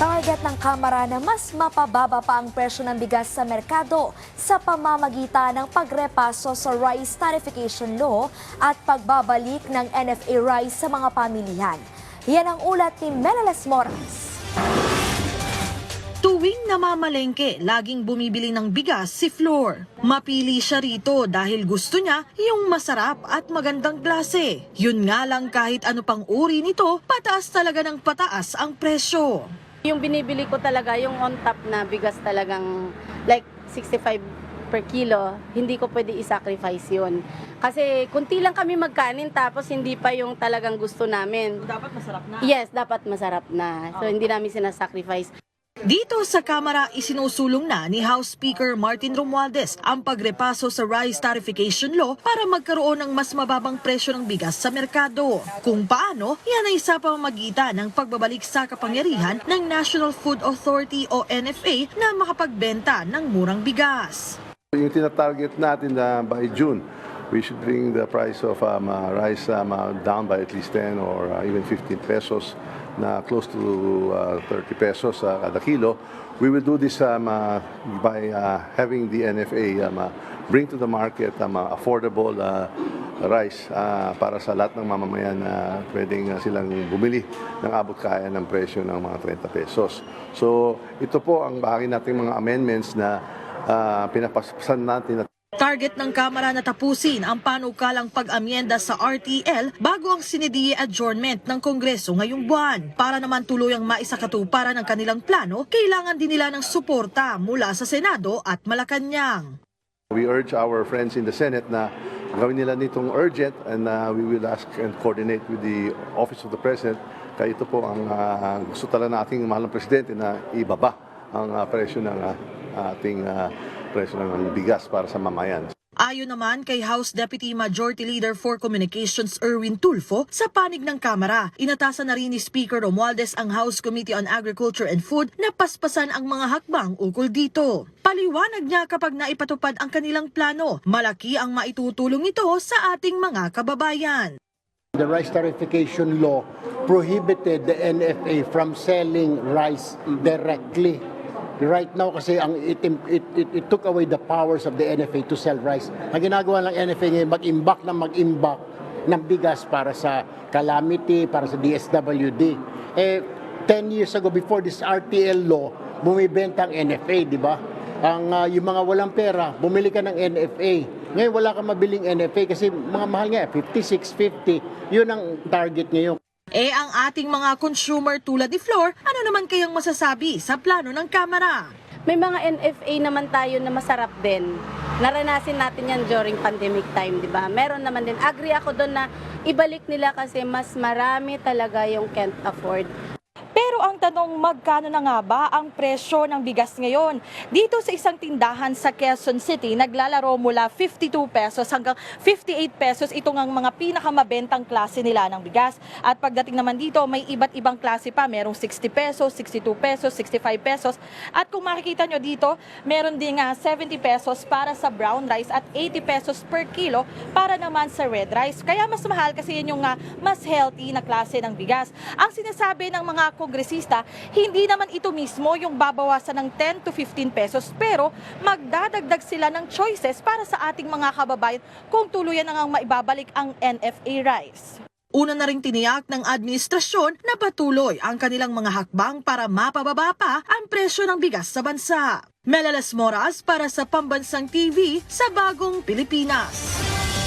Target ng Kamara na mas mapababa pa ang presyo ng bigas sa merkado sa pamamagitan ng pagrepaso sa Rice Tarification Law at pagbabalik ng NFA rice sa mga pamilihan. Yan ang ulat ni Melalas Moras. Tuwing namamalengke, laging bumibili ng bigas si Flor. Mapili siya rito dahil gusto niya yung masarap at magandang klase. Yun nga lang kahit ano pang uri nito, pataas talaga ng pataas ang presyo. Yung binibili ko talaga, yung on top na bigas talagang like 65 per kilo, hindi ko pwede i-sacrifice yun. Kasi kunti lang kami magkanin tapos hindi pa yung talagang gusto namin. Dapat masarap na. Yes, dapat masarap na. So hindi namin sinasacrifice. Dito sa Kamara, isinusulong na ni House Speaker Martin Romualdez ang pagrepaso sa Rice Tarification Law para magkaroon ng mas mababang presyo ng bigas sa merkado. Kung paano, yan ay sa pamamagitan ng pagbabalik sa kapangyarihan ng National Food Authority o NFA na makapagbenta ng murang bigas. Yung tinatarget natin na by June, we should bring the price of um, uh, rice um, uh, down by at least 10 or uh, even 15 pesos na close to uh, 30 pesos uh, kada kilo. We will do this um, uh, by uh, having the NFA um, uh, bring to the market um, uh, affordable uh, rice uh, para sa lahat ng mamamayan na pwedeng uh, silang bumili ng abot kaya ng presyo ng mga 30 pesos. So ito po ang bahagi nating mga amendments na uh, pinapasan natin at Target ng Kamara na tapusin ang panukalang pag-amyenda sa RTL bago ang sinidie adjournment ng Kongreso ngayong buwan. Para naman tuluyang maisakatuparan ang kanilang plano, kailangan din nila ng suporta mula sa Senado at Malacanang. We urge our friends in the Senate na gawin nila nitong urgent and uh, we will ask and coordinate with the Office of the President kaya ito po ang uh, gusto talaga nating mahal ng Presidente na ibaba ang uh, presyo ng uh, ating uh, presyo ng bigas para sa mamayan. Ayon naman kay House Deputy Majority Leader for Communications Erwin Tulfo, sa panig ng Kamara, inatasan na rin ni Speaker Romualdez ang House Committee on Agriculture and Food na paspasan ang mga hakbang ukol dito. Paliwanag niya kapag naipatupad ang kanilang plano, malaki ang maitutulong nito sa ating mga kababayan. The rice tarification law prohibited the NFA from selling rice directly. Right now kasi ang it, it, it, it took away the powers of the NFA to sell rice. Ang ginagawa ng NFA ngayon, mag-imbak na mag-imbak ng bigas para sa calamity, para sa DSWD. Eh, 10 years ago, before this RTL law, bumibenta ang NFA, di ba? Ang ah, yung mga walang pera, bumili ka ng NFA. Ngayon wala kang mabiling NFA kasi mga mahal nga, 56, 50. Yun ang target ngayon. Eh ang ating mga consumer tulad ni Flor, ano naman kayang masasabi sa plano ng Kamara? May mga NFA naman tayo na masarap din. Naranasin natin yan during pandemic time, di ba? Meron naman din. Agree ako doon na ibalik nila kasi mas marami talaga yung can't afford. Tanong, magkano na nga ba ang presyo ng bigas ngayon? Dito sa isang tindahan sa Quezon City, naglalaro mula 52 pesos hanggang 58 pesos itong ang mga pinakamabentang klase nila ng bigas. At pagdating naman dito, may iba't ibang klase pa. Merong 60 pesos, 62 pesos, 65 pesos. At kung makikita nyo dito, meron din nga 70 pesos para sa brown rice at 80 pesos per kilo para naman sa red rice. Kaya mas mahal kasi yun yung nga mas healthy na klase ng bigas. Ang sinasabi ng mga kongresista, hindi naman ito mismo yung babawasan ng 10 to 15 pesos pero magdadagdag sila ng choices para sa ating mga kababayan kung tuluyan na ngang maibabalik ang NFA rice. Una na rin tiniyak ng administrasyon na patuloy ang kanilang mga hakbang para mapababa pa ang presyo ng bigas sa bansa. Melalas Moras para sa Pambansang TV sa Bagong Pilipinas.